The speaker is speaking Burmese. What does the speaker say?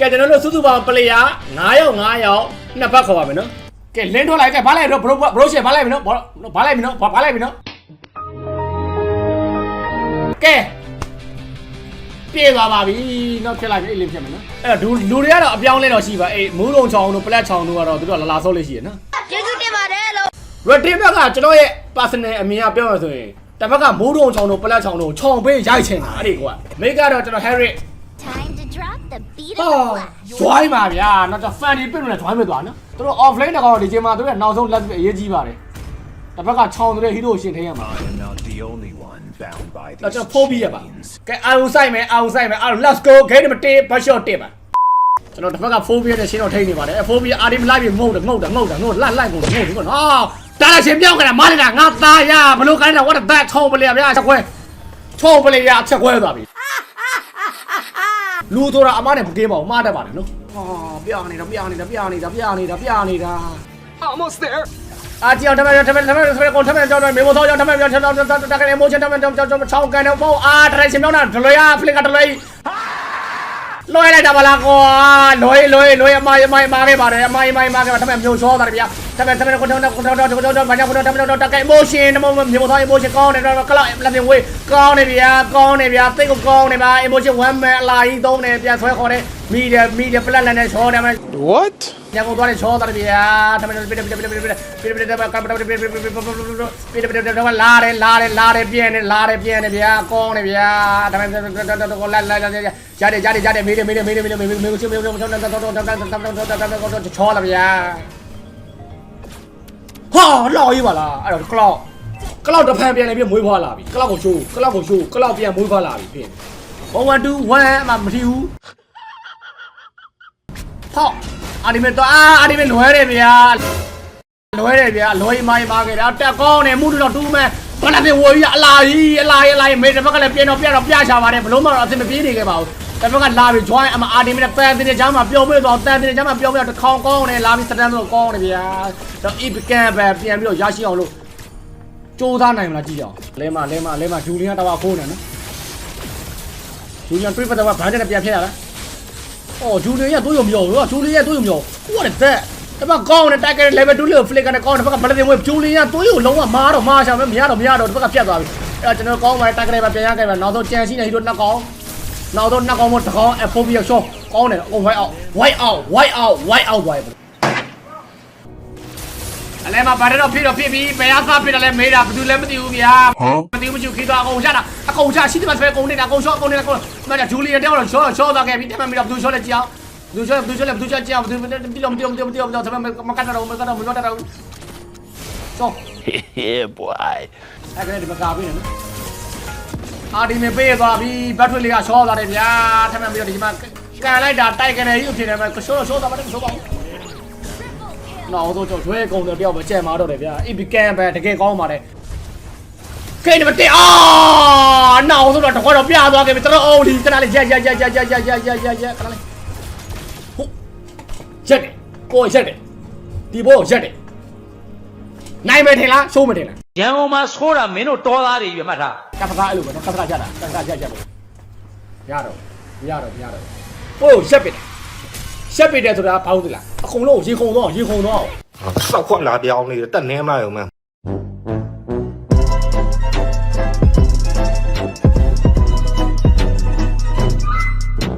ကဲကျွန်တော်တို့စုစုပေါင်းပလေယာ9ယောက်9ယောက်နှစ်ပတ်ခေါ်ပါမယ်နော်ကဲလင်းထွက်လိုက်ကဲဘားလိုက်တော့ဘရိုဘရိုရှယ်ဘားလိုက်မယ်နော်ဘားလိုက်မယ်နော်ဘားလိုက်မယ်နော်ကဲပြေးသွားပါပြီနောက်ဖြစ်လိုက်ပြီအေးလင်းဖြစ်မယ်နော်အဲ့တော့လူတွေကတော့အပြောင်းလဲတော့ရှိပါအေးမူးလုံးချောင်းတို့ပလက်ချောင်းတို့ကတော့သူတို့ကလာလာဆော့လေးရှိရနော်ကျေးဇူးတင်ပါတယ်လို့ Reddit ဘက်ကကျွန်တော်ရဲ့ personal အမြင်အပြောရဆိုရင်တစ်ဘက်ကမိုးတုံချောင်းတို့ပလက်ချောင်းတို့ခြုံပေးရိုက်ချင်တာအဲ့ဒီကွာမိကတော့ကျွန်တော် Harry time to drop the beat ဟာ of the flash ဂျွိုင်းပါဗျာနောက်တော့ fan တွေပြည့်လို့လည်းဂျွိုင်းမသွားနော်သူတို့ offline တကောင်ဒီချိန်မှာသူတို့နောက်ဆုံးလက်အရေးကြီးပါတယ်တစ်ဘက်ကခြောင်းတဲ့ hero ရှင်ထိရမှာ I am not the only one bound by တော့ these ကျွန်တော်ဖိုးပြီးရပါ chains. ကဲအာရုံဆိုင်မယ်အာရုံဆိုင်မယ်အာရုံ let's go game number 1 bus shot 1ပါကျွန်တော်တစ်ဘက်ကဖိုးပြီးတဲ့ရှင်းတော့ထိနေပါတယ်အဖိုးပြီးအာဒီမလိုက်ပြီးငုတ်တယ်ငုတ်တယ်ငုတ်တယ်ငုတ်လိုက်လိုက်ငုတ်တယ်ငုတ်တယ်ငုတ်တယ်ဟာတားရရှင်ပြောင်းကြတာမားနေတာငါသားရဘလို့ကိုင်းတာ what the that ချုံပလေဗျာချက်ခွဲချုံပလေရချက်ခွဲသွားပြီ လူဆိုတာအမနဲ့မကင်းပါဘူးမှားတတ်ပါတယ်နော်ဟာပြောင်းနေတာပြောင်းနေတာပြောင်းနေတာပြောင်းနေတာပြောင်းနေတာ Almost there. အာတီအောင်ထမထမထမထမကုန်ထမကြောင်းမေမိုသောကြောင်းထမကြောင်းထမကြောင်းတကယ်မိုးချင်ထမကြောင်းကြောင်းချောင်းကန်တော့ပေါ့အာတရိုင်ရှင်မြောင်းတာဒလွေရဖလစ်ကဒလွေလွှဲလိုက်တာပါလားကွာလွှဲလွှဲလွှဲအမိုင်းအမိုင်းမာခဲ့ပါတယ်အမိုင်းအမိုင်းမာခဲ့ပါထမမျိုးချောတာဗျာ ထမထမကိုထောင်းကိုထောင်းကိုထောင်းဘာကြောင့်ကိုထောင်းထမတော့တကယ် emotion နမမေမိုသော emotion ကောင်းတယ်တော့ကလောက်လက်ပြင်ဝေးကောင်းနေဗျာကောင်းနေဗျာသိကိုကောင်းနေပါ emotion one man အလာကြီးသုံးနေပြန်ဆွဲခေါ်တယ် media media flat နဲ့ချောတယ် What? ညကုန်သွားတဲ့ချောသားတယ်ဗျာတမန်ပိတပိတပိတပိတပိတပိတပိတကပ်ပိတပိတပိတပိတပိတပိတပိတပိလာတယ်လာတယ်လာတယ်ပြင်းနေလာတယ်ပြင်းနေဗျာကောင်းနေဗျာတမန်တော့လာလာရတယ်ရတယ်ရတယ်မေးတယ်မေးတယ်မေးတယ်မေးတယ်မေးမေးမေးမေးမေးတော့တော့တော့တော့တော့တော့တော့ချောလာဗျာ ဟာလော်ကြီးပါလားအဲ့တော့ကလောက်ကလောက်တစ်ဖန်ပြန်လည်းပြမွေးဖွားလာပြီကလောက်ကိုရှိုးကလောက်ကိုရှိုးကလောက်ပြန်မွေးဖွားလာပြီဖြစ်1 1 2 1အမှမထီဘူးဟောအာဒီမေတော့အာအာဒီမေလွဲတယ်ဗျာလွဲတယ်ဗျာလွဲမိုင်းမာခဲ့တာတက်ကောင်းနေမှုတော့တူးမဲ့ဘာလဲပြဝေးရအလာကြီးအလာကြီးအလာကြီးမေတစ်ဖက်ကလည်းပြန်တော့ပြန်တော့ပြချပါတယ်ဘလုံးမတော့အစင်မပြေးနေခဲ့ပါဘူး တစ်ဖက်ကလာပြီး join အမအာဒီမေနဲ့ပန်တင်ချမ်းမှာပျော်မွေ့သွားတန်တင်ချမ်းမှာပျော်မွေ့တစ်ခေါင်ကောင်းနေလာပြီးစတန်ဆိုကောင်းနေဗျာတော့ if can ပဲပြန်ပြီးတော့ရရှိအောင်လို့စူးစားနိုင်မလားကြည့်ကြအောင်လဲမလဲမလဲမဂျူလီယန်တော့ခိုးနေနော်ဂျူလီယန်တွေးပတ်တော့ဘာနဲ့ပြန်ဖြစ်ရလားအော်ဂျူလီယန်တို့ရုံမြော်ရောဂျူလီယန်တို့ရုံမြော်ဟိုကတဲ့တပတ်ကောင်းနေတိုက်က level 2လေးကို flick နဲ့ကောင်းတယ်ဘက်ကဘလတင်ဝဲဂျူလီယန်တို့ရုံလုံးဝမားတော့မားချောင်းမရတော့မရတော့တပတ်ကပြတ်သွားပြီအဲ့တော့ကျွန်တော်ကောင်းပါတိုက်ကလေးပဲပြန်ရခဲ့ပါနောက်ဆုံးကြံရှိနေဟီရိုနှစ်ကောင် နောက်ဆုံးနှစ်ကောင်မတစ်ကောင် F4 ပြီးရှော့ကောင်းတယ်အကုန် white out white out white out white out သွားပြီအလဲမှာဘာတော့ဖြစ်တော့ဖြစ်ပြီးဘယ်အစားဖြစ်တယ်လဲမေးတာဘာလို့လဲမသိဘူးဗျာမသိဘူးမချူခိသွားအကုန်ချတာအကုန်ချရှိတယ်မှာဆွဲအကုန်နေတာအကုန်ရှော့အကုန်နေတာအကုန်မကြဂျူလီယာတောင်းတော့ရှော့ရှော့သွားခဲ့ပြီတက်မှမပြီးတော့ဘသူရှော့လဲကြအောင်ဘသူရှော့ဘသူရှော့လဲဘသူရှော့ကြအောင်ဘသူမတိလို့မတိလို့မတိလို့မတိလို့တော့မကတ်တော့မကတ်တော့မလွတ်တော့ရှော့ yeah, boy. အဲ့ကလေးဒီမကာပေးနေနော် အာဒီမပေးသွားပြီဘတ်ထွေလေးကရှော့သွားတယ်ဗျာထပ်မှပြီးတော့ဒီမှာကန်လိုက်တာတိုက်ကနေကြီးဖြစ်နေမှာရှော့ရှော့သွားပါတယ်ရှော့ပါဦးနောက်တော့ကျွန်တော်ရွှဲကုန်တော့တယောက်ပဲကြံမာတော့တယ်ဗျာအီပီကန်ပဲတကယ်ကောင်းပါတယ်ကဲဒီမတက်အာနောက်ဆိုတော့တခွတော့ပြသွားခဲ့ပြီတော်အောင်ဒီကနလေးရက်ရက်ရက်ရက်ရက်ရက်ရက်ရက်ရက်ရက်ကနလေးဟုတ်ရက်တယ်ကိုရက်တယ်ဒီဘောရက်တယ် နိုင်မယ်ထင်လားရှုံးမယ်ထင်လားရန်ကုန်မှာဆိုးတာမင်းတို့တော်သားတွေပြမှတ်ထားကပကားအဲ့လိုပဲနော်ကပကားကြတာကပကားကြကြပေါ့ရတော့ရတော့ရတော့ဟိုရက်ပစ်တယ်ရက်ပစ်တယ်ဆိုတာဘာလို့လဲအကုန်လုံးရေခုံတော့ရေခုံတော့စောက်ခွက်လာပြောင်းနေတယ်တက်နေမလားယုံမ